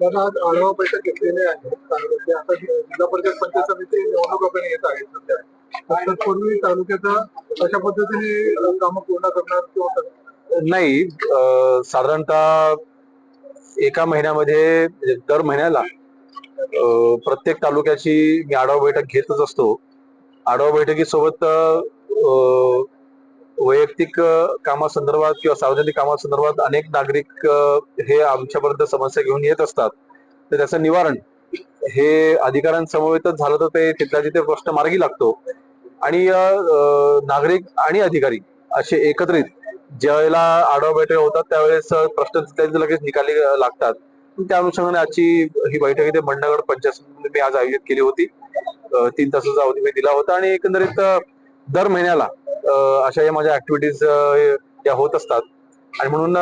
कारण आज आढावा बैठक घेतलेली आहे. तालुक्याची आता जिल्हा परिषद पंचायत समिती निवडणूक आपण येत आहेत सध्या. तत्पूर्वी तालुक्याचा अशा पद्धतीने कामं पूर्ण करणार किंवा नाही. साधारणतः एका महिन्यामध्ये म्हणजे दर महिन्याला प्रत्येक तालुक्याची मी आढावा बैठक घेतच असतो. आढावा बैठकीसोबत वैयक्तिक कामासंदर्भात किंवा सार्वजनिक कामासंदर्भात अनेक नागरिक हे आमच्यापर्यंत समस्या घेऊन येत असतात. तर त्याचं निवारण हे अधिकाऱ्यांसमवेतच झालं तर ते तिथल्या तिथे प्रश्न मार्गी लागतो. आणि नागरिक आणि अधिकारी असे एकत्रित ज्यावेळेला आढावा बैठक होतात त्यावेळेस प्रश्न त्यांचे लगेच निकाली लागतात. त्या अनुषंगाने आजची ही बैठक इथे मंडगड पंचायत मी आज आयोजित केली होती. तीन तासाचा अवधी मी दिला होता आणि एकंदरीत दर महिन्याला अशा या माझ्या ऍक्टिव्हिटीज या होत असतात. आणि म्हणून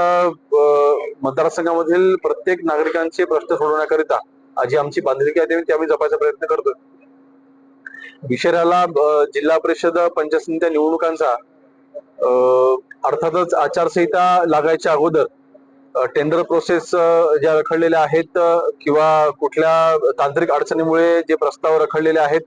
मतदारसंघामधील प्रत्येक नागरिकांचे प्रश्न सोडवण्याकरिता जी आमची बांधिलकी आहे ती आम्ही जपायचा प्रयत्न करतोय. विषय जिल्हा परिषद पंचायत समित्या निवडणुकांचा अं, अर्थातच आचारसंहिता लागायच्या अगोदर टेंडर प्रोसेस ज्या रखडलेल्या आहेत किंवा कुठल्या तांत्रिक अडचणीमुळे जे प्रस्ताव रखडलेले आहेत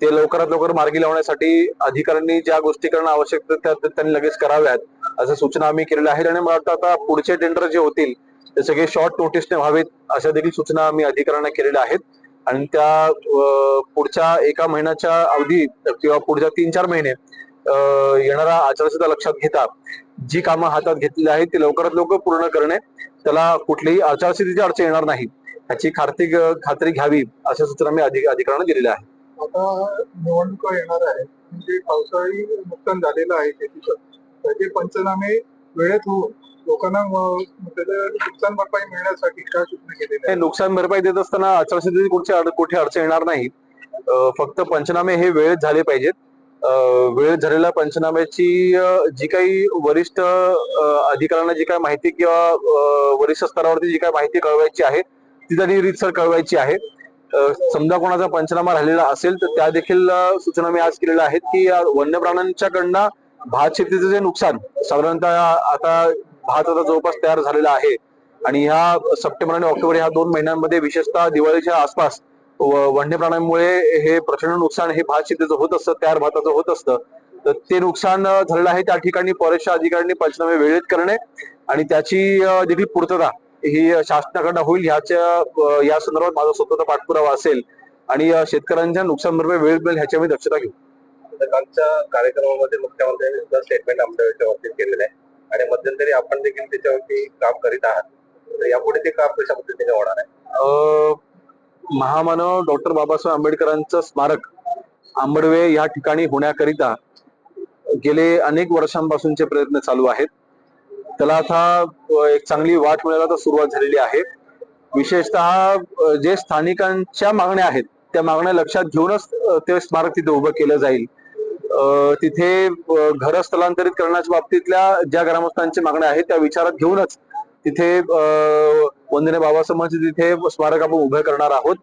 ते लवकरात लवकर मार्गी लावण्यासाठी अधिकाऱ्यांनी ज्या गोष्टी करणं आवश्यक त्या त्यांनी लगेच कराव्यात अशा सूचना आम्ही केलेल्या आहेत. आणि मला वाटतं आता पुढचे टेंडर जे होतील ते सगळे शॉर्ट नोटीसने व्हावेत अशा देखील सूचना आम्ही अधिकाऱ्यांना केलेल्या आहेत. आणि त्या पुढच्या एका महिन्याच्या अवधी किंवा पुढच्या तीन चार महिने येणारा आचारसंहिता लक्षात घेता जी कामं हातात घेतलेली आहेत ती लवकरात लवकर पूर्ण करणे त्याला कुठलीही आचारसंहितेची अडचण येणार नाही. याची खात्री खात्री घ्यावी अशा सूचना मी अधिक अधिकाऱ्यांना दिलेल्या आहेत. आता निवडणुका येणार आहे. म्हणजे पावसाळी नुकसान झालेलं आहे शेतीचं. त्याचे पंचनामे वेळेत होऊन लोकांना त्याचं नुकसान भरपाई मिळण्यासाठी काय सूचना नुकसान भरपाई देत असताना आचारसंहितेची कुठची कुठे अडचण येणार नाही. फक्त पंचनामे हे वेळेत झाले पाहिजेत. अं, वेळेत झालेल्या पंचनाम्याची जी काही वरिष्ठ अधिकाऱ्यांना जी काही माहिती किंवा वरिष्ठ स्तरावरती जी काही माहिती कळवायची आहे ती त्यांनी रीतसर कळवायची आहे. समजा कोणाचा पंचनामा राहिलेला असेल तर त्या देखील सूचना मी आज केलेल्या आहेत की वन्य वन्य प्राण्यांच्याकडनं भात शेतीचं जे नुकसान साधारणतः आता भात आता जवळपास तयार झालेला आहे. आणि ह्या सप्टेंबर आणि ऑक्टोबर ह्या दोन महिन्यांमध्ये विशेषतः दिवाळीच्या आसपास वन्य प्राण्यांमुळे हे प्रचंड नुकसान हे भात शेतीचं होत असतं तयार भाताचं होत असतं. तर ते नुकसान झालेलं आहे. त्या ठिकाणी फॉरेस्टच्या अधिकाऱ्यांनी पंचनामे वेळेत करणे आणि त्याची देखील पूर्तता ही शासनाकडनं होईल ह्याच्या या संदर्भात माझा स्वतःचा पाठपुरावा असेल आणि शेतकऱ्यांच्या नुकसान भरपाई वेळेत मिळेल ह्याची आम्ही दक्षता घेऊ. कालच्या कार्यक्रमामध्ये मुख्यमंत्र्यांनी सुद्धा स्टेटमेंट आमच्या केलेलं आहे. आणि मध्यंतरी आपण देखील त्याच्यावरती काम करीत आहात. तर यापुढे ते काम कशा पद्धतीने होणार आहे? महामानव डॉक्टर बाबासाहेब आंबेडकरांचं स्मारक आंबडवे या ठिकाणी होण्याकरिता गेले अनेक वर्षांपासूनचे प्रयत्न चालू आहेत. त्याला आता एक चांगली वाट मिळायला तर सुरुवात झालेली आहे. विशेषतः जे स्थानिकांच्या मागण्या आहेत त्या मागण्या लक्षात घेऊनच ते स्मारक तिथे उभं केलं जाईल. तिथे घर स्थलांतरित करण्याच्या बाबतीतल्या ज्या ग्रामस्थांच्या मागण्या आहेत त्या विचारात घेऊनच तिथे वंदने बाबासाहेबांचे तिथे स्मारक आपण उभे करणार आहोत.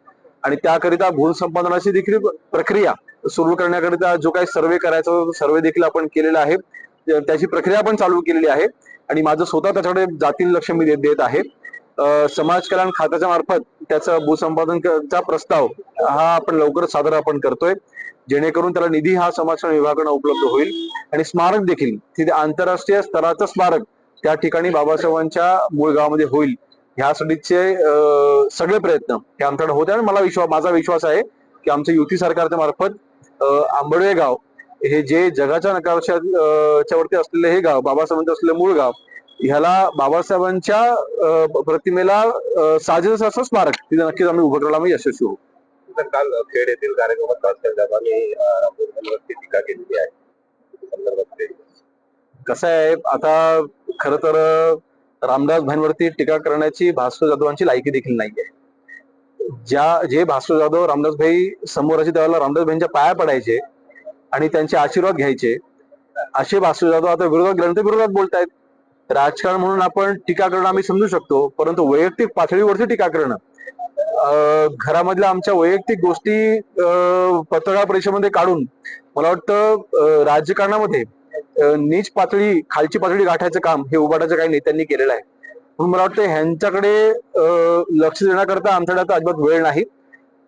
आणि त्याकरिता भूसंपादनाची देखील प्रक्रिया सुरू करण्याकरिता जो काही सर्वे करायचा सर्वे देखील आपण केलेला आहे. त्याची प्रक्रिया पण चालू केलेली आहे. आणि माझं स्वतः त्याच्याकडे जातील लक्ष मी देत देत आहे. समाज कल्याण खात्याच्या मार्फत त्याचा भूसंपादनचा प्रस्ताव हा आपण लवकरच सादर आपण करतोय. जेणेकरून त्याला निधी हा समाज कल्याण विभागाकडून उपलब्ध होईल. आणि स्मारक देखील तिथे आंतरराष्ट्रीय स्तराचं स्मारक त्या ठिकाणी बाबासाहेबांच्या मूळ गावामध्ये होईल. ह्यासाठीचे सगळे प्रयत्न हे आमच्याकडे होते. आणि मला विश्वास माझा विश्वास आहे की आमच्या युती सरकारच्या मार्फत आंबडवे गाव हे जे जगाच्या नकाशा अं, च्या वरती असलेले हे गाव बाबासाहेबांचं असलेलं मूळ गाव ह्याला बाबासाहेबांच्या प्रतिमेला साजेस असं स्मारक. तिथे नक्कीच आम्ही उभं करायला आम्ही यशस्वी होऊ. तर काल खेड येथील कार्यक्रमात टीका केलेली आहे. कसं आहे आता खर तर रामदास भाईंवरती टीका करण्याची भास्कर जाधवांची लायकी देखील नाहीये. ज्या जे भास्कर जाधव रामदास भाई समोर असे त्यावेळेला रामदास भाईंच्या पाया पडायचे आणि त्यांचे आशीर्वाद घ्यायचे. असे भास्कर जाधव आता विरोधात ग्रंथ विरोधात बोलतायत. राजकारण म्हणून आपण टीका करणं आम्ही समजू शकतो परंतु वैयक्तिक पातळीवरती टीका करणं. घरामधल्या आमच्या वैयक्तिक गोष्टी पत्रकार परिषदेमध्ये काढून मला वाटतं राजकारणामध्ये नीच पातळी खालची पातळी गाठायचं काम हे उबाटाच्या काही नेत्यांनी केलेलं आहे. म्हणून मला वाटतं ह्यांच्याकडे लक्ष देण्याकरता आमच्याकडे आता अजिबात वेळ नाही.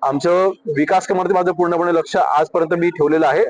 आमचं विकास कामावरती माझं पूर्णपणे लक्ष आजपर्यंत मी ठेवलेलं आहे.